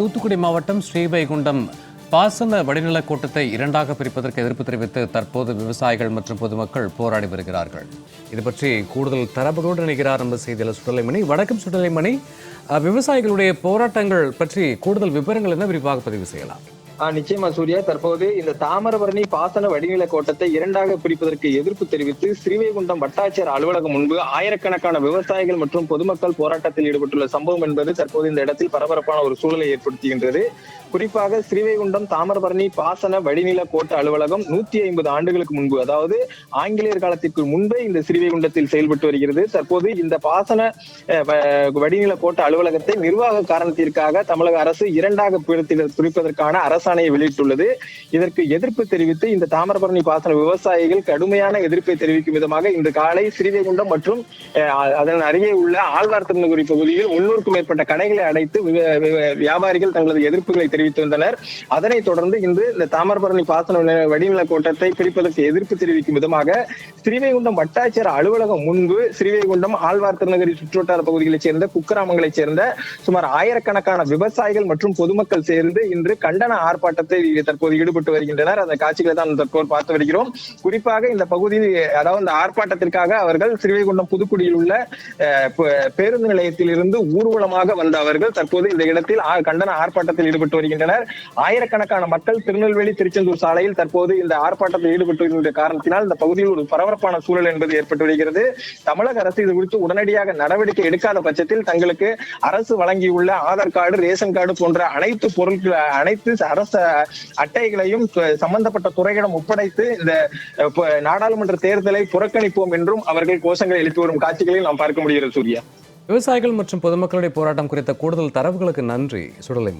தூத்துக்குடி மாவட்டம் ஸ்ரீவைகுண்டம் பாசன வடிநிலக் கூட்டத்தை இரண்டாக பிரிப்பதற்கு எதிர்ப்பு தெரிவித்து தற்போது விவசாயிகள் மற்றும் பொதுமக்கள் போராடி வருகிறார்கள். இது பற்றி கூடுதல் தரப்புகளோடு நினைக்கிறார் நம்ம செய்தியில் சுடலைமணி. வடக்கும் சுடலைமணி. விவசாயிகளுடைய போராட்டங்கள் பற்றி கூடுதல் விவரங்கள் என்ன விரிவாக பதிவு செய்யலாம்? நிச்சயமா சூர்யா. தற்போது இந்த தாமிரபரணி பாசன வடிநில கோட்டத்தை இரண்டாக பிரிப்பதற்கு எதிர்ப்பு தெரிவித்து ஸ்ரீவைகுண்டம் வட்டாட்சியர் அலுவலகம் முன்பு ஆயிரக்கணக்கான விவசாயிகள் மற்றும் பொதுமக்கள் போராட்டத்தில் ஈடுபட்டுள்ள சம்பவம் என்பது தற்போது இந்த இடத்தில் பரபரப்பான ஒரு சூழலை ஏற்படுத்துகின்றது. குறிப்பாக ஸ்ரீவைகுண்டம் தாமிரபரணி பாசன வடிநில கோட்ட அலுவலகம் நூத்தி ஐம்பது ஆண்டுகளுக்கு முன்பு அதாவது ஆங்கிலேயர் காலத்திற்கு முன்பே இந்த ஸ்ரீவைகுண்டத்தில் செயல்பட்டு வருகிறது. தற்போது இந்த பாசன வடிநில கோட்ட அலுவலகத்தை நிர்வாக காரணத்திற்காக தமிழக அரசு இரண்டாக பிரித்து- பிரிப்பதற்கான அரசாணையை வெளியிட்டுள்ளது. இதற்கு எதிர்ப்பு தெரிவித்து இந்த தாமிரபரணி பாசன விவசாயிகள் கடுமையான எதிர்ப்பை தெரிவிக்கும் விதமாக இன்று காலை ஸ்ரீவைகுண்டம் மற்றும் அதன் அருகே உள்ள ஆழ்வார் திருநகுரி பகுதியில் முன்னூறுக்கும் மேற்பட்ட கடைகளை அடைத்து விவ- வியாபாரிகள் தங்களது எதிர்ப்புகளை தெரிவித்திருந்தனர். அதனைத் தொடர்ந்து இன்று இந்த தாமிரபரணி பாசன வடிநில கோட்டத்தை பிரிப்பதற்கு எதிர்ப்பு தெரிவிக்கும் விதமாக ஸ்ரீவைகுண்டம் வட்டாட்சியர் அலுவலகம் முன்பு ஸ்ரீவைகுண்டம் ஆழ்வார் திருநகரி சுற்றுவட்டார பகுதிகளைச் சேர்ந்த குக்கிராமங்களைச் சேர்ந்த சுமார் ஆயிரக்கணக்கான விவசாயிகள் மற்றும் பொதுமக்கள் சேர்ந்து இன்று கண்டன ஆர்ப்பாட்டத்தை தற்போது ஈடுபட்டு வருகின்றனர். அந்த காட்சிகளை தான் தற்போது பார்த்து வருகிறோம். குறிப்பாக இந்த பகுதியில் அதாவது இந்த ஆர்ப்பாட்டத்திற்காக அவர்கள் ஸ்ரீவைகுண்டம் புதுக்குடியில் உள்ள பேருந்து நிலையத்தில் இருந்து ஊர்வலமாக வந்த அவர்கள் தற்போது இந்த இடத்தில் கண்டன ஆர்ப்பாட்டத்தில் ஈடுபட்டு வருகின்றனர் ஆயிரக்கணக்கான மக்கள் திருநெல்வேலி திருச்செந்தூர் சாலையில் தற்போது இந்த ஆர்ப்பாட்டத்தில் ஈடுபட்டு காரணத்தினால் இந்த பகுதியில் ஒரு பரபரப்பான சூழல் என்பது ஏற்பட்டு வருகிறது. தமிழக அரசு இது குறித்து உடனடியாக நடவடிக்கை எடுக்காத பட்சத்தில் தங்களுக்கு அரசு வழங்கியுள்ள ஆதார் கார்டு ரேஷன் கார்டு போன்ற அனைத்து பொருட்கள் அனைத்து அரச அட்டைகளையும் சம்பந்தப்பட்ட துறையிடம் ஒப்படைத்து இந்த நாடாளுமன்ற தேர்தலை புறக்கணிப்போம் என்றும் அவர்கள் கோஷங்களை எழுப்பி வரும் காட்சிகளில் நாம் பார்க்க முடிகிறது சூர்யா. விவசாயிகள் மற்றும் பொதுமக்களுடைய போராட்டம் குறித்த கூடுதல் தரவுகளுக்கு நன்றி. சுடலை